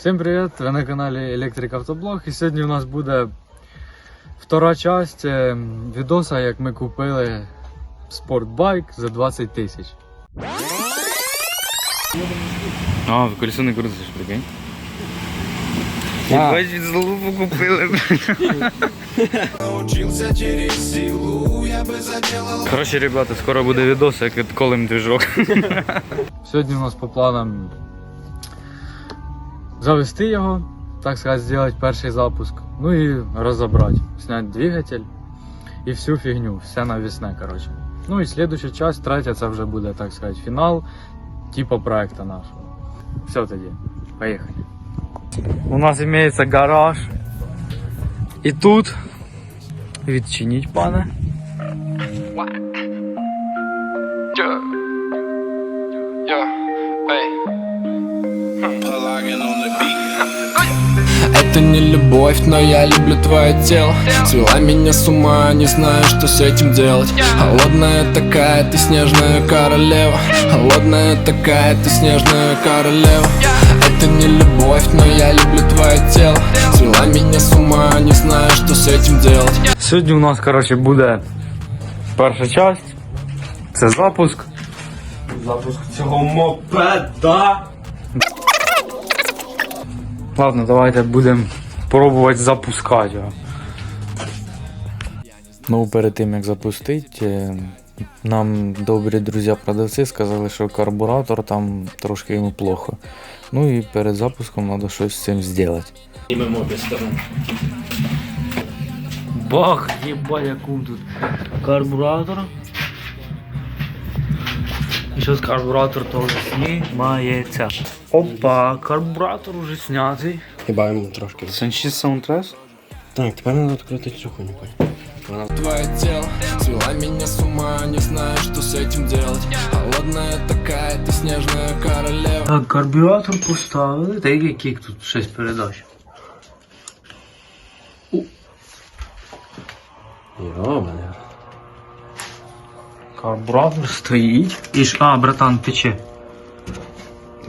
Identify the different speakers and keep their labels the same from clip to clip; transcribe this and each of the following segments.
Speaker 1: Всім привіт! Ви на каналі Електрик Автоблог. І сьогодні у нас буде втора часть е, відоса, як ми купили спортбайк за 20 тисяч.
Speaker 2: А, в колесо не крутиш, прикинь. Ебать, від залупу купили. Коротше, ребята, скоро буде відос, як відколим движок.
Speaker 1: Сьогодні у нас по планам завести його, так сказати, зробити перший запуск. Ну і розібрати, зняти двигатель і всю фігню, все навісне, коротше. Ну і слідуща часть, третя, це вже буде, так сказати, фінал, типу проекту нашого. Все тоді, поїхали. У нас имеется гараж. І тут відчиніть, пане.
Speaker 3: Это не любовь, но я люблю твое тело Свела меня с ума, не знаю, что с этим делать Холодная такая, ты снежная королева Холодная такая, ты снежная королева Это не любовь, но я люблю твое тело Свела меня с ума, не знаю, что с этим делать
Speaker 1: Сьогодні у нас, коротше, буде перша часть. Це запуск. Запуск цього мопеда. Ладно, давайте будемо пробувати запускати його.
Speaker 2: Ну, перед тим як запустити, нам добрі друзі-продавці сказали, що карбуратор там трошки йому плохо. Ну і перед запуском треба щось з цим зробити.
Speaker 1: Бах, єбать, якум тут карбуратор. І зараз карбуратор теж знімається. Опа, карбуратор уже снятий.
Speaker 4: Хіба йому трошки.
Speaker 2: Санчі Soundtress?
Speaker 4: Так, тепер треба відкрити цю хуйню. Вона
Speaker 3: Твое тело свела меня с ума, не знаю, что с этим делать Холодная такая, ты снежная королева
Speaker 1: Так, карбюратор поставили. Та який кік тут 6 передач.
Speaker 4: Йобане.
Speaker 1: Карбуратор стоїть. І ж, а, братан, тече.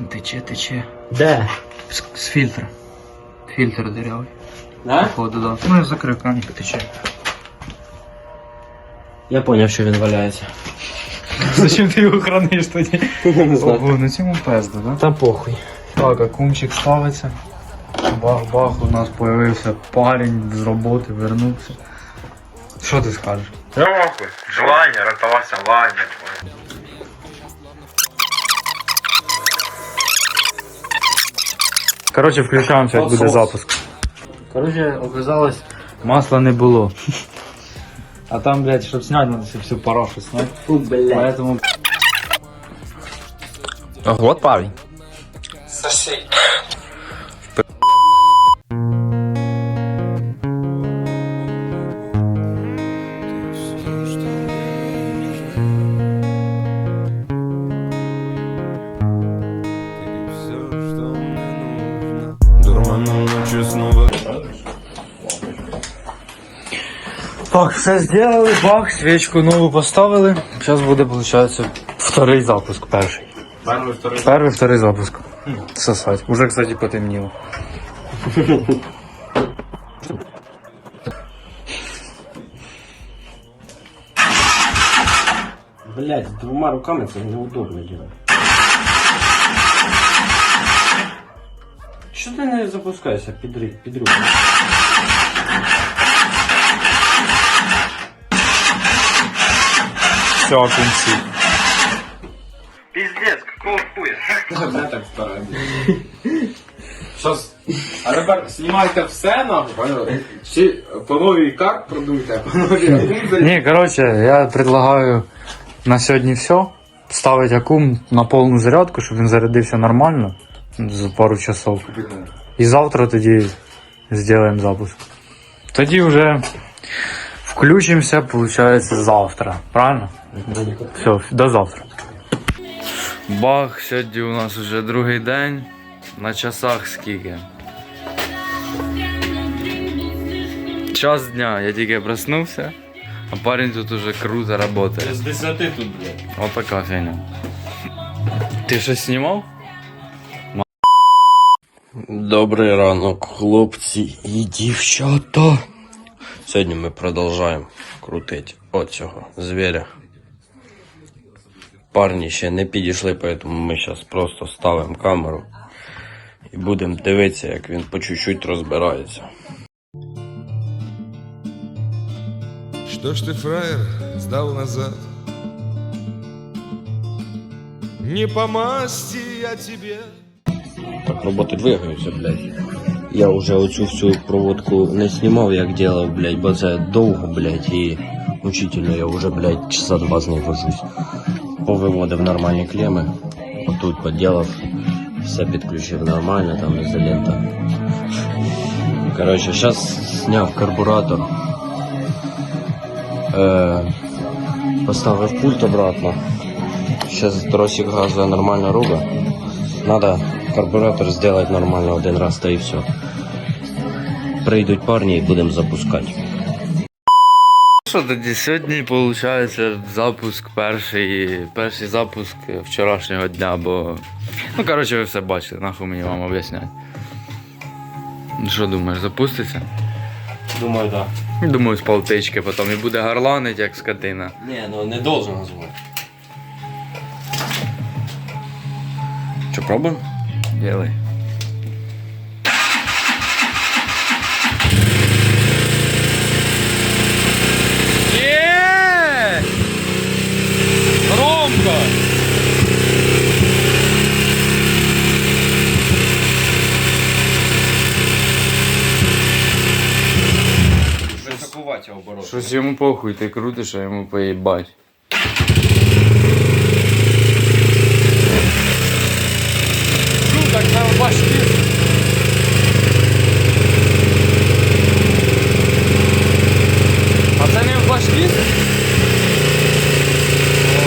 Speaker 1: Тече, тече.
Speaker 4: Де?
Speaker 1: З, з фільтра. Фільтр дирявий.
Speaker 4: Да?
Speaker 1: Походу, да. Ну я закрив краник, тече.
Speaker 4: Я поняв, що він валяється.
Speaker 1: Зачем ти його храниш тоді?
Speaker 4: Не знаю.
Speaker 1: Ого, на цьому пезда, да?
Speaker 4: Та похуй.
Speaker 1: Так, акумчик ставиться. Бах-бах, у нас появився парень з роботи, вернувся. Що ти скажеш?
Speaker 2: Желання, ротувався лання.
Speaker 1: Коротше, включаємося, як буде запуск. Коротше, оказалось, масла не було. А там, блядь, щоб зняти, треба всю парашу зняти.
Speaker 4: Фу, блядь.
Speaker 1: Поэтому
Speaker 2: Вот парень.
Speaker 1: Так, все сделали, бах, свечку нову поставили. Зараз буде, виходить, вторий запуск перший. Перший, вторий. Перший, вторий запуск. Сосать. Уже, кстати, потемніло.
Speaker 4: Блядь, з двома руками це неудобно делать. Що ти не запускаєшся під рі- під руку?
Speaker 1: Все, кінці.
Speaker 2: Пиздец, какого хуя?
Speaker 4: Не так стараюсь. Щас. А тепер знімайте все нахуй, поняли? Чи по новій карт продуйте, по новій акум
Speaker 1: Не, короче, я предлагаю на сьогодні все. Ставити акум на повну зарядку, щоб він зарядився нормально за пару часов. І завтра тоді зробимо запуск. Тоді вже включимося, виходить, завтра. Правильно? Все, до завтра.
Speaker 2: Бах, сьогодні у нас вже другий день. На часах скільки? Час дня, я тільки проснувся, а парень тут уже круто працює.
Speaker 4: З 10 тут, блядь.
Speaker 2: Вот така фігня. Ти щось знімав?
Speaker 4: Добрий ранок, хлопці і дівчата. Сьогодні ми продовжуємо крутити оцього звіря. Парні ще не підійшли, тому ми зараз просто ставимо камеру і будемо дивитися, як він по чуть-чуть розбирається.
Speaker 2: Что ж ты, фраер, сдал назад? Не по масти я тебе.
Speaker 4: Так, роботи двигаються, блядь. Я вже оцю всю проводку не знімав, як ділав, блядь, бо це довго, блядь, і мучительно я вже, блядь, часа два з ним вожусь. Повиводив нормальні клеми, отут поділав, все підключив нормально, там ізолента. Коротше, зараз зняв карбуратор. Е, поставив пульт обратно. Сейчас тросик газа нормально робить. Надо карбюратор сделать нормально один раз, та і все. Прийдуть парні і будемо запускати.
Speaker 1: Що тоді сьогодні виходить запуск перший, перший запуск вчорашнього дня, бо. Ну, коротше, ви все бачили, нахуй мені вам об'ясняти. Ну, Що думаєш, запуститься?
Speaker 4: Думаю, так.
Speaker 1: Думаю, з полтички потім і буде горланить, як скотина.
Speaker 4: Не, ну не должен звук. Що, пробуємо?
Speaker 1: Делай. Є! Громко! Щось йому похуй, ти крутиш, а йому поїбать. Ну, так нам башки. А це не в башки? О,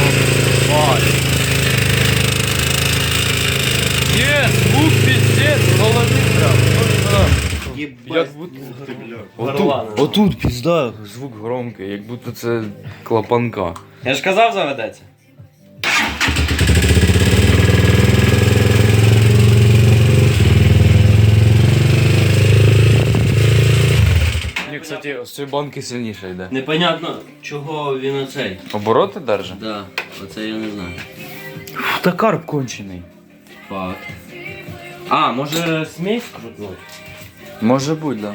Speaker 1: бать. Є, звук піздець, в голові прям. Як будто... Отут, отут пізда, звук громкий, як будто це клапанка.
Speaker 4: Я ж казав заведеться.
Speaker 1: Ні, кстати, з цієї банки сильніше йде.
Speaker 4: Непонятно, чого він оцей.
Speaker 1: Обороти держи?
Speaker 4: Да, оце я не знаю.
Speaker 1: Та карп кончений.
Speaker 4: Факт. А, може смесь крутнуть?
Speaker 1: Може бути, да.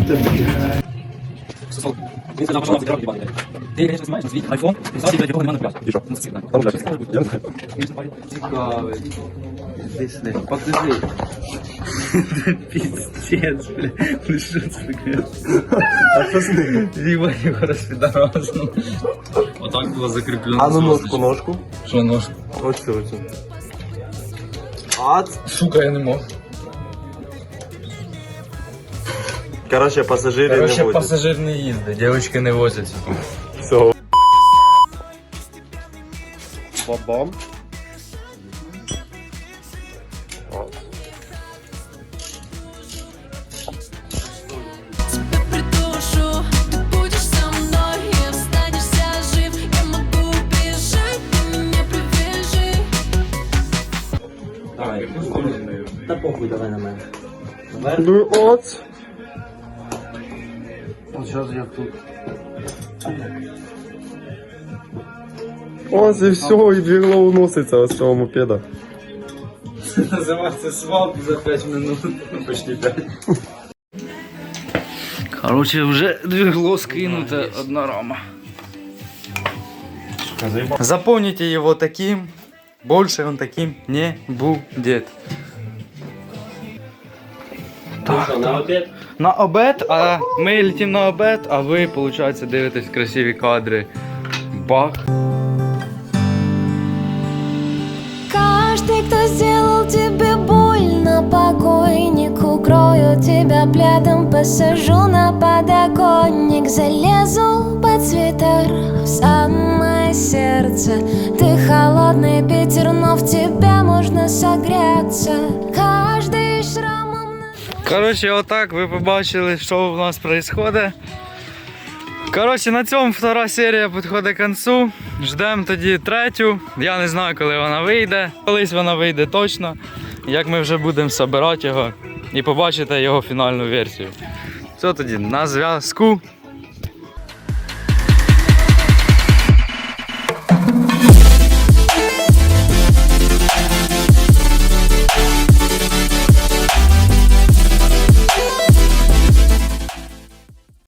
Speaker 1: Это пиздец.
Speaker 5: Ты, ты, ты мне не враг, мы с тобой не дружим. Я твой личный маньяк, я тебя придушу, тебя придушу.
Speaker 1: Так, за залупу цю сняли. Мнение експерта. Йому пизда, каже. Пиздец, бля. Ну что це таке? А що з ним? Їбать його розпідорозно. Отак було закріплено. А ну ножку, ножку. Що ножку?
Speaker 6: Оце, оце.
Speaker 1: Сука, я не мог.
Speaker 6: Короче, пасажири не
Speaker 1: Короче,
Speaker 6: водять.
Speaker 1: пасажир не їздить, дівчатки не возяться.
Speaker 6: Все. Бабам.
Speaker 5: Тебя придушу, ты будешь со мной и останешься жив. Я могу убежать, ты меня привяжи.
Speaker 4: Давай. Та похуй, давай на мене.
Speaker 6: Ну от
Speaker 4: От зараз я тут.
Speaker 6: Ось і все, і двігло уноситься з цього мопеда.
Speaker 7: Називається свалки за 5 минут. Почти 5.
Speaker 1: Короче, вже двигло скинуте одна рама. Запомните его таким, больше он таким не будет.
Speaker 4: На обід?
Speaker 1: На обед, а ми летим на обед, а ви, виходить, дивитесь красиві кадри. Бах.
Speaker 5: Каждый, кто сделал тебе больно, покойник Укрою тебя пледом, посажу на подоконник Залезу под свитер
Speaker 1: Коротше, отак ви побачили, що у нас відбувається. Коротше, на цьому втора серія підходить до кінцю. Ждемо тоді третю. Я не знаю, коли вона вийде. Колись вона вийде точно. Як ми вже будемо збирати його і побачите його фінальну версію. Все тоді на зв'язку.